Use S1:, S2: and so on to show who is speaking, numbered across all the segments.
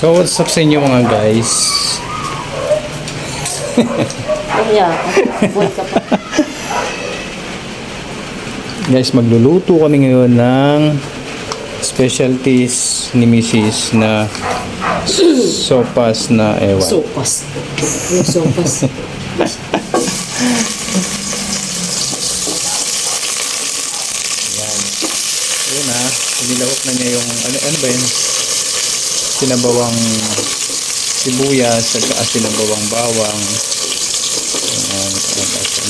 S1: So, what's up sa inyo mga guys?
S2: Kaya, boy ka pa.
S1: Guys, magluluto kami ngayon ng specialties ni Mrs. na sopas na ewan.
S2: Sopas. Yung sopas.
S1: Yan. Yun ha. Sinilawak na niya yung, ano, ano ba yun? Sinabawang sibuyas at saka sinabawang bawang. Yan.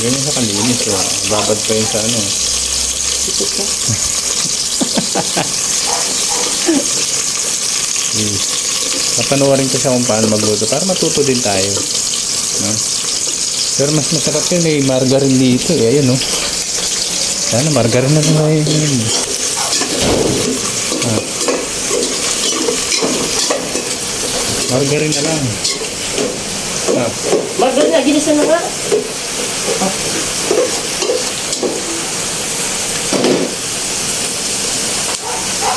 S1: Ganyan sa kalinis. Oh. Babad pa yun sa ano.
S2: Ka.
S1: Hmm. Papanoorin ko siya kung paano magluto para matuto din tayo. No? Pero mas masarap yun, may margarine dito eh. Ayun, no? Sana margarine na lang yun. Margarine na lang. Ah.
S2: Margarin na, ginisa na nga.
S1: Ba?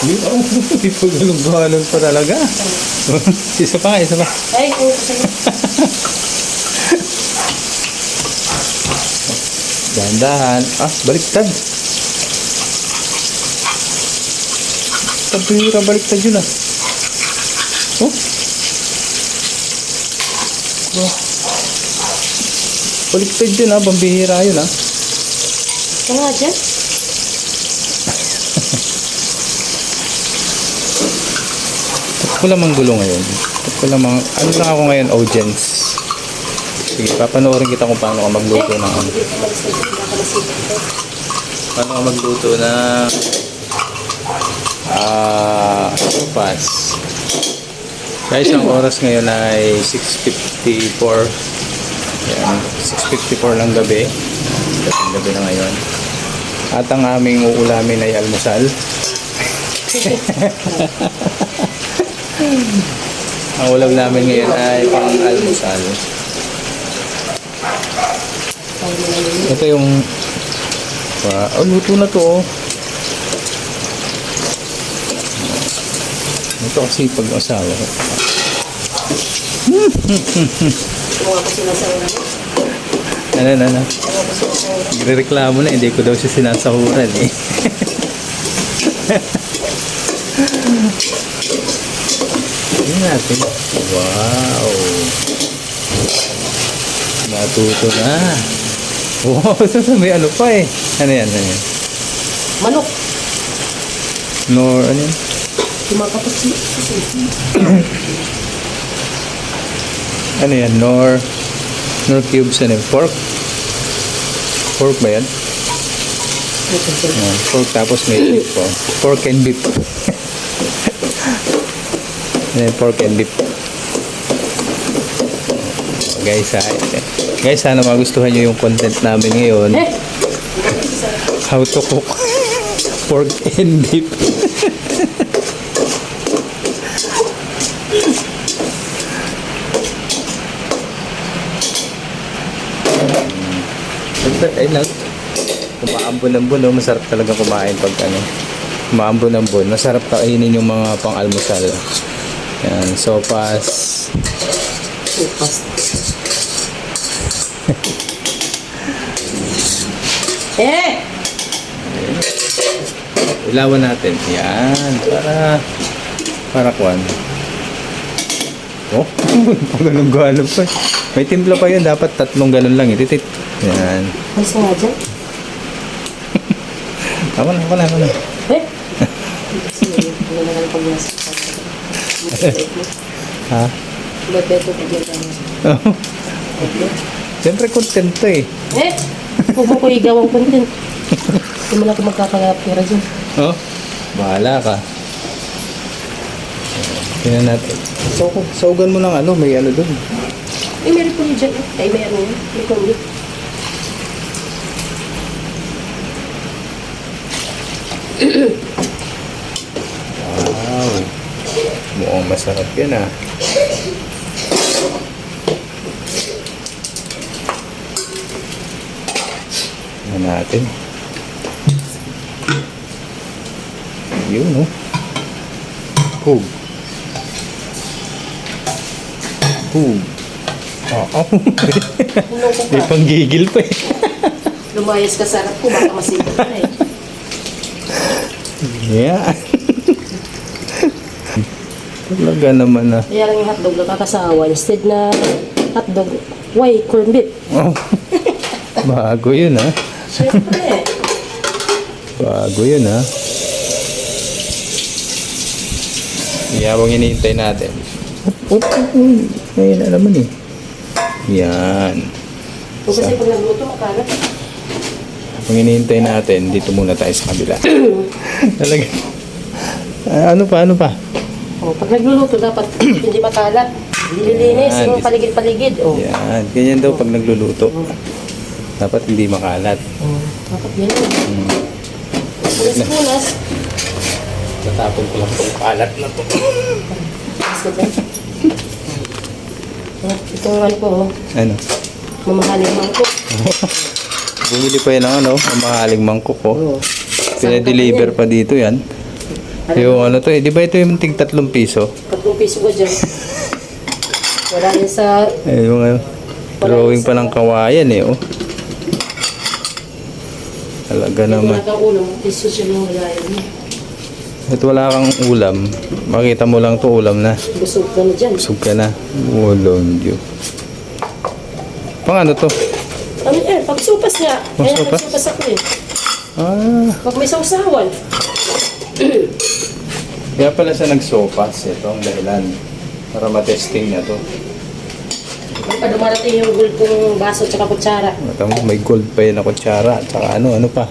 S1: Di pa galong pa talaga. isa pa, isa pa.
S2: Ay, sa'yo.
S1: Dahan-dahan. Ah, baliktad. Pabira, baliktad yun ah. Oh. Oh. Baliktad yun ah, pambihira yun ah.
S2: Ito nga dyan.
S1: Ba't ko lamang gulo ngayon? Ba't ko lamang, ano lang ako ngayon, audience. Sige, papanoorin kita kung paano ka magluto ng ano. Paano ka magluto ng ah sopas. Guys, ang oras ngayon ay 6.54. Yan, 6.54 lang gabi. Dating gabi na ngayon. At ang aming uulamin ay almusal. ang ulam namin ngayon ay pang almusal. Ito yung Wow, oh, luto na to oh. Ito kasi pag asawa ko.
S2: Kung ako sinasawa na.
S1: Ano, ano, ano.
S2: Ako sinasawa na.
S1: Hindi ko daw siya sinasahuran eh. Tingnan natin. Wow. Natuto na. Wow, may ano pa eh. Ano yan, ano yan?
S2: Manok.
S1: Nor, ano yan?
S2: Kumakapot si
S1: Ano yan? Nor, nor cubes, yan? Pork? Pork ba yan? Yan, pork tapos may beef po. Pork and beef. Yan, pork and beef. Guys, ha, guys, sana magustuhan nyo yung content namin ngayon.
S2: Eh!
S1: How to cook pork and beef. Siyempre, ay lang. Kumaambon-ambon, no? masarap talaga kumain pag ano. Kumaambon-ambon. Masarap kainin yung mga pang-almusal. Yan, sopas.
S2: Sopas. eh!
S1: Ilawan natin. Yan, para para kuan. Oh, ganun galon pa. May timpla pa yun. Dapat tatlong galon lang. Ititit. Yan.
S2: Malis na nga dyan.
S1: Ako na, ako na.
S2: Eh! Ano na lang pag nasa
S1: Ha?
S2: Bebeto pag nasa
S1: Siyempre content to eh.
S2: Eh! Huwag ko igaw ang content. Hindi mo na ako magkakapira dyan.
S1: Oh, bahala ka. Tingnan natin. So, saugan mo ng ano, may ano dun.
S2: Eh, meron po dyan. Ay, may ano yun. May kundi.
S1: Wow. Mukhang masarap yan ah. Tingnan natin. Yun oh. Pug. Boom. Oo.
S2: Ko
S1: May
S2: pa.
S1: panggigil pa eh.
S2: Lumayas ka sa harap ko, baka masipot ka eh.
S1: Yeah. Talaga naman ah.
S2: Kaya lang yung hotdog nakakasawa. Instead na hotdog, why corned beef?
S1: Oh. Bago yun ah.
S2: Siyempre.
S1: Bago yun ah. Yeah, habang hinihintay natin. Oop, oop, oop. Ngayon na naman eh. Yan.
S2: Kung kasi pag nagluto, makalat.
S1: Habang hinihintay natin, dito muna tayo sa kabila. Talaga. Ah, ano pa, ano pa?
S2: Oh, pag nagluluto, dapat hindi makalat. Nililinis
S1: Yan.
S2: yung paligid-paligid. Oh.
S1: Yan. Ganyan daw pag nagluluto. Dapat hindi makalat.
S2: Oh, dapat yan. Punas-punas.
S1: Natapon ko lang itong kalat na to.
S2: Mas ka dyan. Oh, Itong ano ko, oh,
S1: Ano?
S2: mamahaling mangkok.
S1: Bumili pa yan ng ano, ang mahaling mangkok ko.
S2: Oh.
S1: Pinadeliver pa dito yan. Yung ano to eh, di ba ito yung tig tatlong piso?
S2: Tatlong piso ko dyan. Wala yan sa...
S1: Eh, yung ano, drawing pa ng kawayan eh, oh. Talaga
S2: Wala
S1: naman.
S2: kang ulam, piso siya yung wala yun.
S1: At wala kang ulam, makita mo lang to ulam na.
S2: Busog ka na dyan.
S1: Busog ka na. Walong Diyo. Pang ano to?
S2: Ano eh, pag supas nga.
S1: Pag
S2: Kaya
S1: supas?
S2: nagsupas ako eh.
S1: Ah,
S2: Pag may sausawan.
S1: kaya pala sa nagsopas. Ito ang dahilan. Para matesting na to.
S2: Pag dumarating yung gulpong baso tsaka kutsara.
S1: Mata mo, may gold pa yun na kutsara. Tsaka ano, ano pa?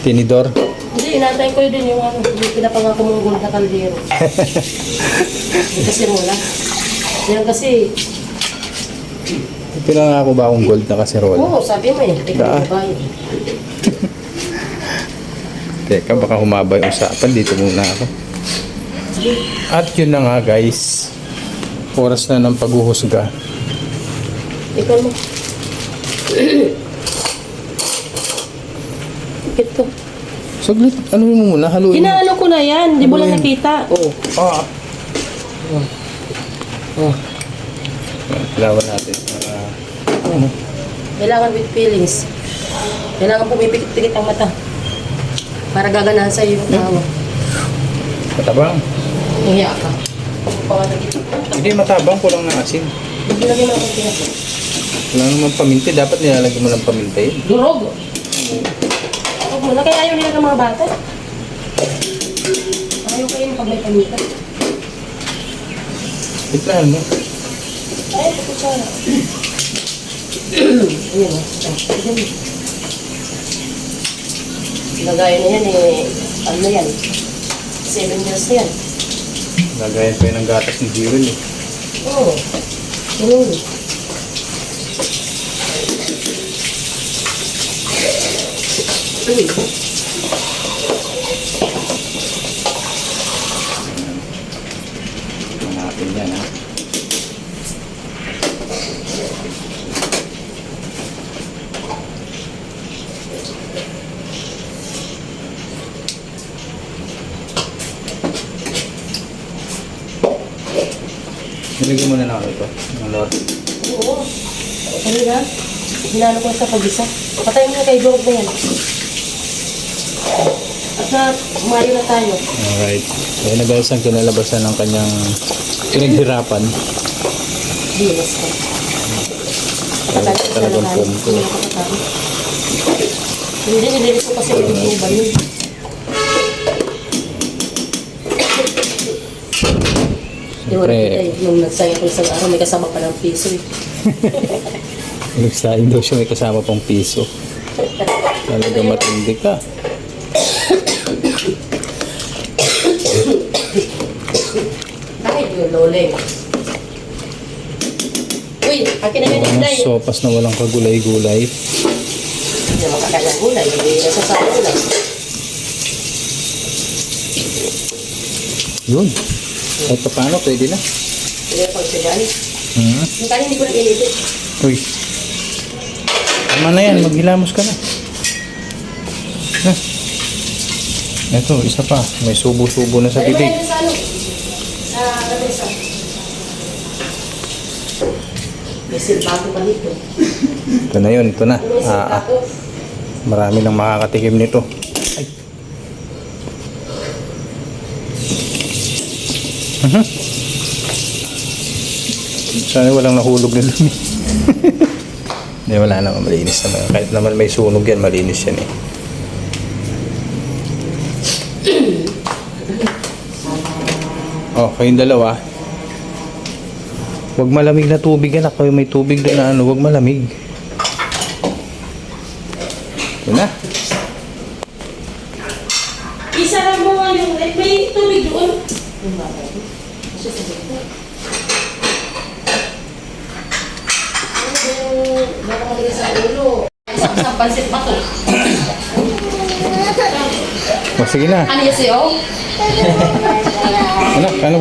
S1: Tinidor.
S2: Hindi, inantay ko din yung ano, yung pinapangako mong gold na kaldero. Kasi mula. Yan kasi,
S1: Pinangako ba akong gold na kaserola?
S2: oo, sabi mo eh, ikaw
S1: Da.
S2: na bayan.
S1: Teka, baka humaba yung usapan. Dito muna ako. At yun na nga guys. Oras na ng paghuhusga.
S2: Ikaw mo. Bakit ko?
S1: Saglit, ano mo muna? Haluin mo.
S2: Inaano ko na yan, di mo lang nakita. Oo.
S1: Ah,
S2: Oh.
S1: lawan natin. Ah, ano?
S2: Kailangan with feelings. Kailangan pumipikit-pikit ang mata. Para gaganahan sa iyo yung tawa.
S1: Matabang.
S2: Uya ka.
S1: Hindi matabang, kulang ng asin.
S2: Lagyan mo ng konti na.
S1: Wala naman paminti. Dapat nilalagyan mo ng paminti.
S2: Durog. Na. Kaya ayaw nila ng mga bata. Ayaw kayo pamita.
S1: Tiplahan mo.
S2: Ay, ito kutsara. Ayan o. Ayan. Lagayan na yan eh. Ano na yan? Seven years na yan.
S1: Lagayan pa yun ng gatas ni Jiren eh.
S2: Oo. Ganun. Uy.
S1: Tingnan natin yan ha. Nilagyan mo na ako ito. Ang lord.
S2: Oo. Ano na? Hinalo ko sa pag-isa. Patayin mo na kay Dorog na yan. Na, umayo na tayo.
S1: Alright. Kaya na guys ang kinalabasan ng kanyang pinaghirapan.
S2: Bilas ka.
S1: Ay, talagang punto.
S2: Hindi, nililis ko kasi yung tuba yun.
S1: Siyempre.
S2: eh, nung nagsaya ko isang araw, may kasama pa ng piso eh.
S1: Nagsaing daw siya may kasama pang piso. Talaga matindi ka.
S2: Kahit yung loleng. Uy, akin na yun,
S1: Mga
S2: Inday.
S1: sopas na walang kagulay-gulay.
S2: Hindi naman kakalang gulay, hindi nasasama gulay.
S1: Yun. Kahit pa paano, pwede na.
S2: Hindi na pag siya
S1: Hmm.
S2: Yung kanin hindi ko na inipit.
S1: Uy. Tama na yan, maghilamos ka na. Huh. Ito, isa pa. May subo-subo na sa bibig.
S2: ano? Sa lamesa. May silbato pa dito.
S1: Ito na yun, ito na. Ah, ah, marami nang makakatikim nito. Ay. Mhm. Sana walang nahulog na dumi. Hindi, wala naman. Malinis naman. Kahit naman may sunog yan, malinis yan eh. Oh, kayong dalawa. Huwag malamig na tubig yan. Ako may tubig doon na ano. Huwag malamig. Yun na.
S2: Isara mo nga yung, eh, may tubig doon. Ano baka sa ulo. Isang sa pansit pa to.
S1: O, sige na.
S2: Ano yan sa'yo?
S1: Ano? Ano,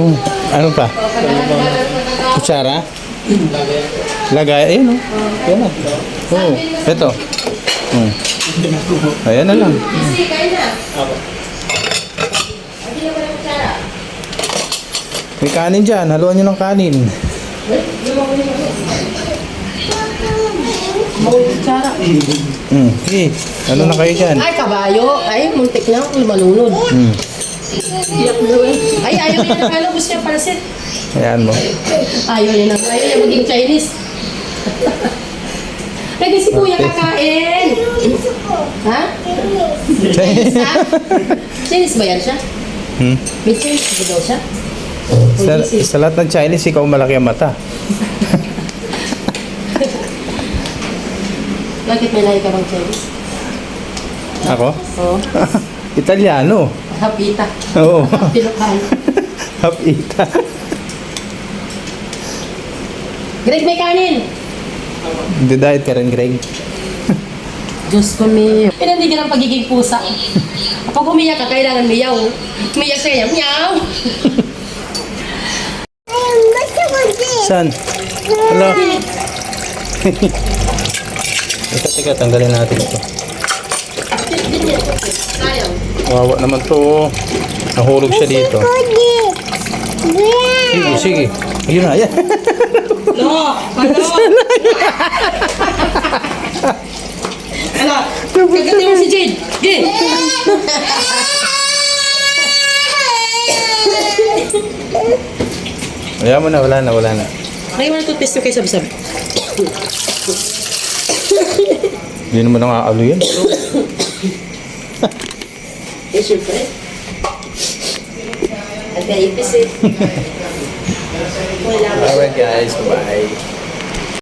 S1: ano pa? Kutsara? Lagay. Ayun o. Yan na. Oo. Ito. Hmm. Ayan na lang.
S2: Kasi, kain na.
S1: May kanin dyan. Haluan nyo ng kanin.
S2: Mau kutsara.
S1: Hmm. Sige. Ano na kayo dyan?
S2: Ay, kabayo. Ay, muntik na ako malunod.
S1: Hmm.
S2: Iyak mo eh. Ay, ayaw niya na kala. Gusto niya pansit.
S1: Ayan mo.
S2: Ayaw niya na. Ayaw niya maging Chinese. Lagi si Kuya kakain. Ha? Chinese ha? Chinese ba yan siya?
S1: Hmm.
S2: May Chinese ba daw siya?
S1: Sa, sa lahat ng Chinese, ikaw malaki ang mata.
S2: Bakit may lahi ka bang Chinese?
S1: Ako?
S2: Oo.
S1: Italiano.
S2: Hapita.
S1: Oo.
S2: Pilokal.
S1: Hapita.
S2: Greg, may kanin.
S1: Hindi diet ka rin, Greg.
S2: Diyos ko, Mio. Pinandigan ang pagiging pusa. Kapag umiyak ka, kailangan miyaw. Umiyak siya, miyaw.
S1: Saan? Hello? Teka, teka, tanggalin natin ito. Wawa naman to. Nahulog siya dito. Sige, sige. Ayun na, ayan.
S2: Lo! Ano? Ano? Kagatin mo si Jade. Jade!
S1: Ayan mo na, wala na, wala na.
S2: Ay, mo na toothpaste yung kay Sabsab.
S1: Hindi naman nakakalo yan.
S2: Eh, syempre. At kaya ipis eh. Wala.
S1: Alright guys, bye.